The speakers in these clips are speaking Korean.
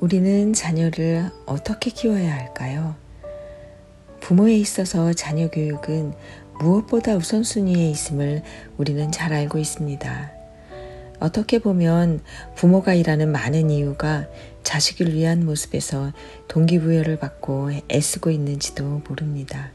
우리는 자녀를 어떻게 키워야 할까요? 부모에 있어서 자녀 교육은 무엇보다 우선순위에 있음을 우리는 잘 알고 있습니다. 어떻게 보면 부모가 일하는 많은 이유가 자식을 위한 모습에서 동기부여를 받고 애쓰고 있는지도 모릅니다.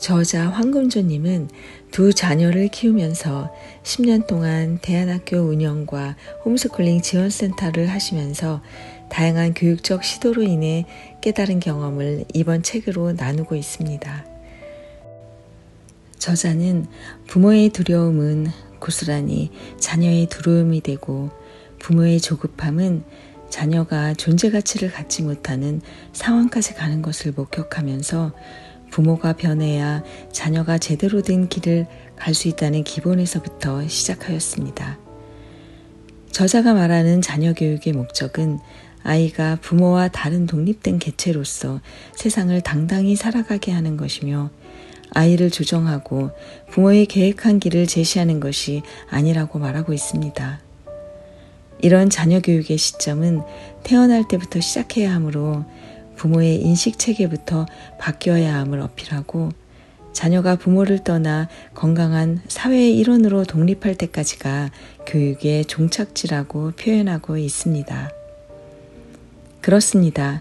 저자 황금조님은 두 자녀를 키우면서 10년 동안 대안학교 운영과 홈스쿨링 지원센터를 하시면서 다양한 교육적 시도로 인해 깨달은 경험을 이번 책으로 나누고 있습니다. 저자는 부모의 두려움은 고스란히 자녀의 두려움이 되고 부모의 조급함은 자녀가 존재 가치를 갖지 못하는 상황까지 가는 것을 목격하면서 부모가 변해야 자녀가 제대로 된 길을 갈 수 있다는 기본에서부터 시작하였습니다. 저자가 말하는 자녀 교육의 목적은 아이가 부모와 다른 독립된 개체로서 세상을 당당히 살아가게 하는 것이며 아이를 조정하고 부모의 계획한 길을 제시하는 것이 아니라고 말하고 있습니다. 이런 자녀 교육의 시점은 태어날 때부터 시작해야 하므로 부모의 인식 체계부터 바뀌어야 함을 어필하고 자녀가 부모를 떠나 건강한 사회의 일원으로 독립할 때까지가 교육의 종착지라고 표현하고 있습니다. 그렇습니다.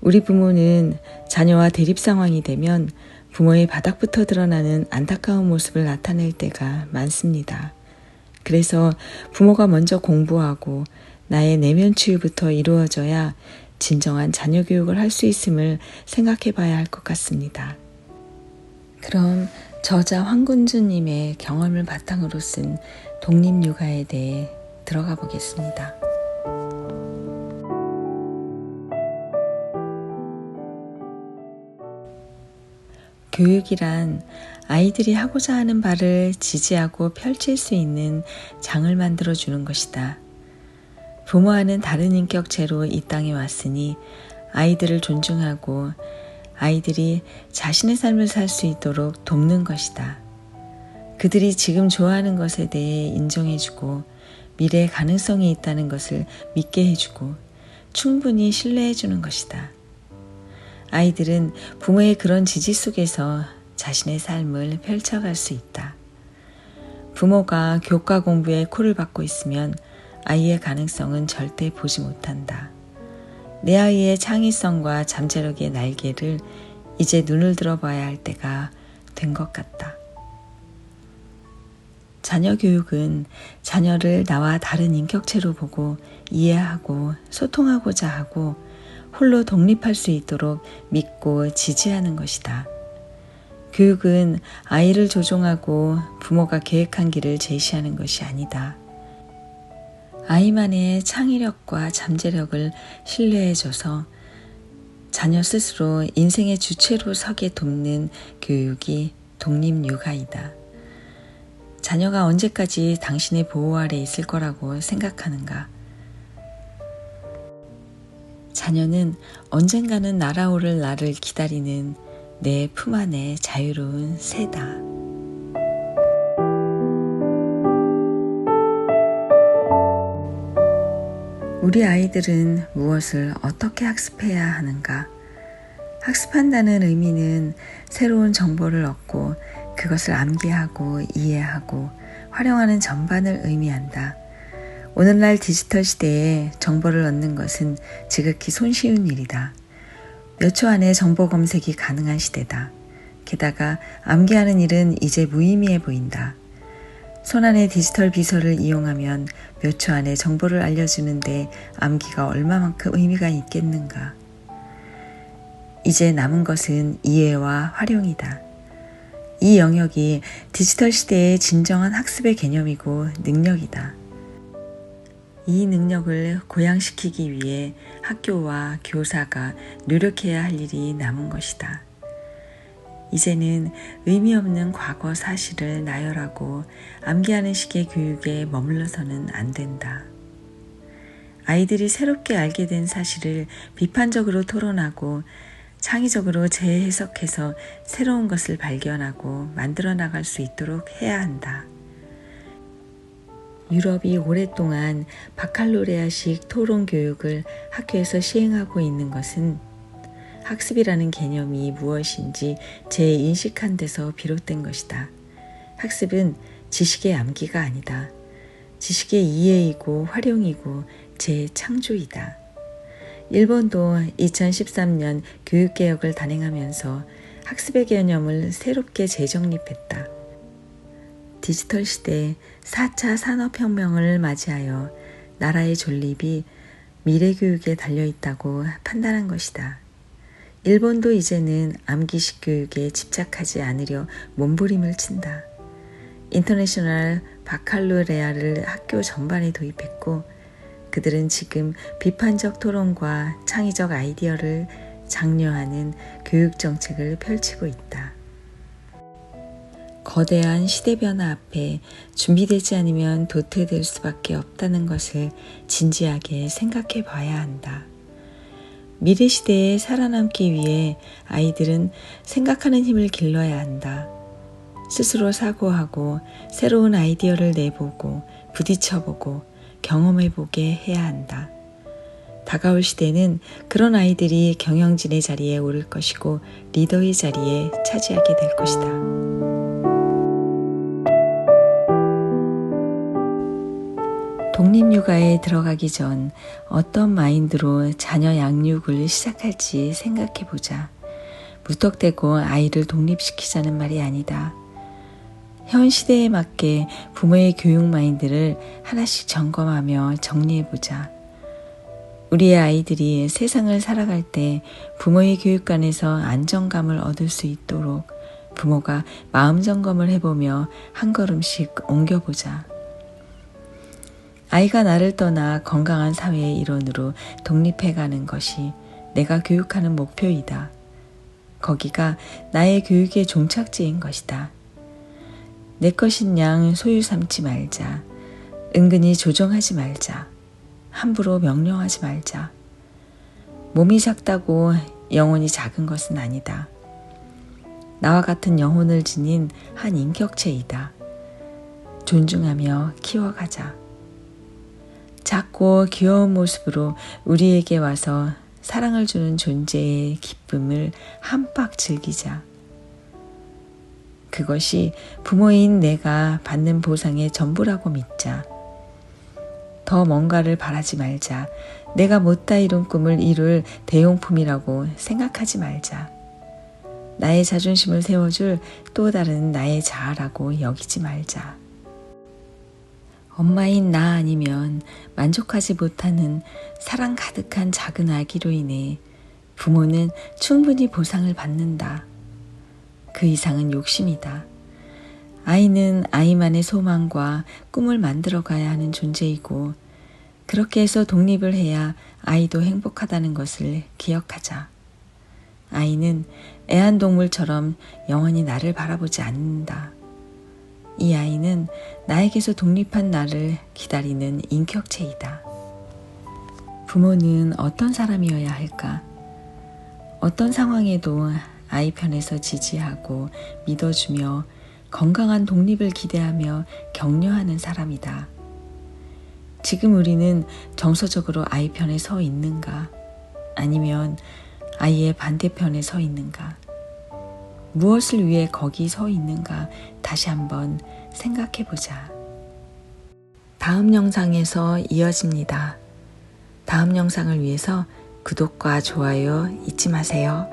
우리 부모는 자녀와 대립 상황이 되면 부모의 바닥부터 드러나는 안타까운 모습을 나타낼 때가 많습니다. 그래서 부모가 먼저 공부하고 나의 내면 치유부터 이루어져야 진정한 자녀 교육을 할 수 있음을 생각해 봐야 할 것 같습니다. 그럼 저자 황군주님의 경험을 바탕으로 쓴 독립 육아에 대해 들어가 보겠습니다. 교육이란 아이들이 하고자 하는 바를 지지하고 펼칠 수 있는 장을 만들어 주는 것이다. 부모와는 다른 인격체로 이 땅에 왔으니 아이들을 존중하고 아이들이 자신의 삶을 살 수 있도록 돕는 것이다. 그들이 지금 좋아하는 것에 대해 인정해주고 미래의 가능성이 있다는 것을 믿게 해주고 충분히 신뢰해주는 것이다. 아이들은 부모의 그런 지지 속에서 자신의 삶을 펼쳐갈 수 있다. 부모가 교과 공부에 코를 박고 있으면 아이의 가능성은 절대 보지 못한다. 내 아이의 창의성과 잠재력의 날개를 이제 눈을 들어봐야 할 때가 된 것 같다. 자녀 교육은 자녀를 나와 다른 인격체로 보고 이해하고 소통하고자 하고 홀로 독립할 수 있도록 믿고 지지하는 것이다. 교육은 아이를 조종하고 부모가 계획한 길을 제시하는 것이 아니다. 아이만의 창의력과 잠재력을 신뢰해줘서 자녀 스스로 인생의 주체로 서게 돕는 교육이 독립육아이다. 자녀가 언제까지 당신의 보호 아래 있을 거라고 생각하는가? 자녀는 언젠가는 날아오를 나를 기다리는 내 품 안의 자유로운 새다. 우리 아이들은 무엇을 어떻게 학습해야 하는가? 학습한다는 의미는 새로운 정보를 얻고 그것을 암기하고 이해하고 활용하는 전반을 의미한다. 오늘날 디지털 시대에 정보를 얻는 것은 지극히 손쉬운 일이다. 몇 초 안에 정보 검색이 가능한 시대다. 게다가 암기하는 일은 이제 무의미해 보인다. 손안의 디지털 비서를 이용하면 몇 초 안에 정보를 알려주는데 암기가 얼마만큼 의미가 있겠는가. 이제 남은 것은 이해와 활용이다. 이 영역이 디지털 시대의 진정한 학습의 개념이고 능력이다. 이 능력을 고양시키기 위해 학교와 교사가 노력해야 할 일이 남은 것이다. 이제는 의미 없는 과거 사실을 나열하고 암기하는 식의 교육에 머물러서는 안 된다. 아이들이 새롭게 알게 된 사실을 비판적으로 토론하고 창의적으로 재해석해서 새로운 것을 발견하고 만들어 나갈 수 있도록 해야 한다. 유럽이 오랫동안 바칼로레아식 토론 교육을 학교에서 시행하고 있는 것은 학습이라는 개념이 무엇인지 재인식한 데서 비롯된 것이다. 학습은 지식의 암기가 아니다. 지식의 이해이고 활용이고 재창조이다. 일본도 2013년 교육개혁을 단행하면서 학습의 개념을 새롭게 재정립했다. 디지털 시대 4차 산업혁명을 맞이하여 나라의 존립이 미래 교육에 달려 있다고 판단한 것이다. 일본도 이제는 암기식 교육에 집착하지 않으려 몸부림을 친다. 인터내셔널 바칼로레아를 학교 전반에 도입했고 그들은 지금 비판적 토론과 창의적 아이디어를 장려하는 교육 정책을 펼치고 있다. 거대한 시대 변화 앞에 준비되지 않으면 도태될 수밖에 없다는 것을 진지하게 생각해 봐야 한다. 미래 시대에 살아남기 위해 아이들은 생각하는 힘을 길러야 한다. 스스로 사고하고 새로운 아이디어를 내보고 부딪혀보고 경험해보게 해야 한다. 다가올 시대는 그런 아이들이 경영진의 자리에 오를 것이고 리더의 자리에 차지하게 될 것이다. 독립육아에 들어가기 전 어떤 마인드로 자녀 양육을 시작할지 생각해 보자. 무턱대고 아이를 독립시키자는 말이 아니다. 현 시대에 맞게 부모의 교육 마인드를 하나씩 점검하며 정리해 보자. 우리의 아이들이 세상을 살아갈 때 부모의 교육관에서 안정감을 얻을 수 있도록 부모가 마음 점검을 해보며 한 걸음씩 옮겨보자. 아이가 나를 떠나 건강한 사회의 일원으로 독립해가는 것이 내가 교육하는 목표이다. 거기가 나의 교육의 종착지인 것이다. 내 것인 양 소유 삼지 말자. 은근히 조정하지 말자. 함부로 명령하지 말자. 몸이 작다고 영혼이 작은 것은 아니다. 나와 같은 영혼을 지닌 한 인격체이다. 존중하며 키워가자. 작고 귀여운 모습으로 우리에게 와서 사랑을 주는 존재의 기쁨을 한박 즐기자. 그것이 부모인 내가 받는 보상의 전부라고 믿자. 더 뭔가를 바라지 말자. 내가 못다 이룬 꿈을 이룰 대용품이라고 생각하지 말자. 나의 자존심을 세워줄 또 다른 나의 자아라고 여기지 말자. 엄마인 나 아니면 만족하지 못하는 사랑 가득한 작은 아기로 인해 부모는 충분히 보상을 받는다. 그 이상은 욕심이다. 아이는 아이만의 소망과 꿈을 만들어 가야 하는 존재이고, 그렇게 해서 독립을 해야 아이도 행복하다는 것을 기억하자. 아이는 애완동물처럼 영원히 나를 바라보지 않는다. 이 아이는 나에게서 독립한 나를 기다리는 인격체이다. 부모는 어떤 사람이어야 할까? 어떤 상황에도 아이 편에서 지지하고 믿어주며 건강한 독립을 기대하며 격려하는 사람이다. 지금 우리는 정서적으로 아이 편에 서 있는가? 아니면 아이의 반대편에 서 있는가? 무엇을 위해 거기 서 있는가? 다시 한번 생각해 보자. 다음 영상에서 이어집니다. 다음 영상을 위해서 구독과 좋아요 잊지 마세요.